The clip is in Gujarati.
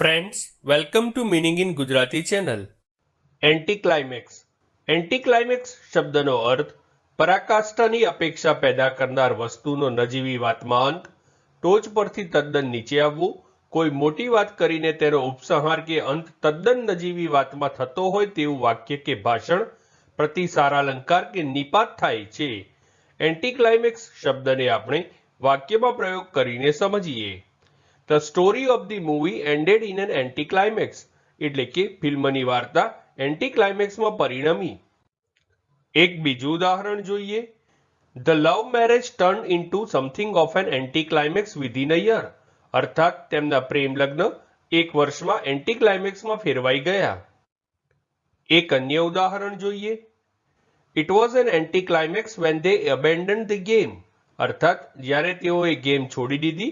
Friends welcome to meaning in Gujarati channel anticlimax anticlimax શબ્દનો અર્થ, પરાકાષ્ઠાની અપેક્ષા પેદા કરનાર વસ્તુનો નજીવી વાતમાં અંત ટોચ પરથી તદ્દન નીચે આવવું, કોઈ મોટી વાત કરીને તેનો ઉપસંહાર કે અંત તદ્દન નજીવી વાતમાં થતો હોય તેવું વાક્ય કે ભાષણ પ્રતિસારાલંકાર કે નિપાત થાય છે. એન્ટી ક્લાઇમેક્સ શબ્દને આપણે વાક્યમાં પ્રયોગ કરીને સમજીએ. the story of the movie ended in an anticlimax એટલે કે ફિલ્મની વાર્તા એન્ટી ક્લાઇમેક્સમાં પરિણમી એક બીજું ઉદાહરણ જોઈએ the love marriage turn into something of an anticlimax within a year અર્થાત તેમના પ્રેમ લગ્ન એક વર્ષમાં એન્ટી ક્લાઇમેક્સમાં ફેરવાઈ ગયા એક અન્ય ઉદાહરણ જોઈએ it was an anticlimax when they abandon the game અર્થાત જ્યારે તેઓએ ગેમ છોડી દીધી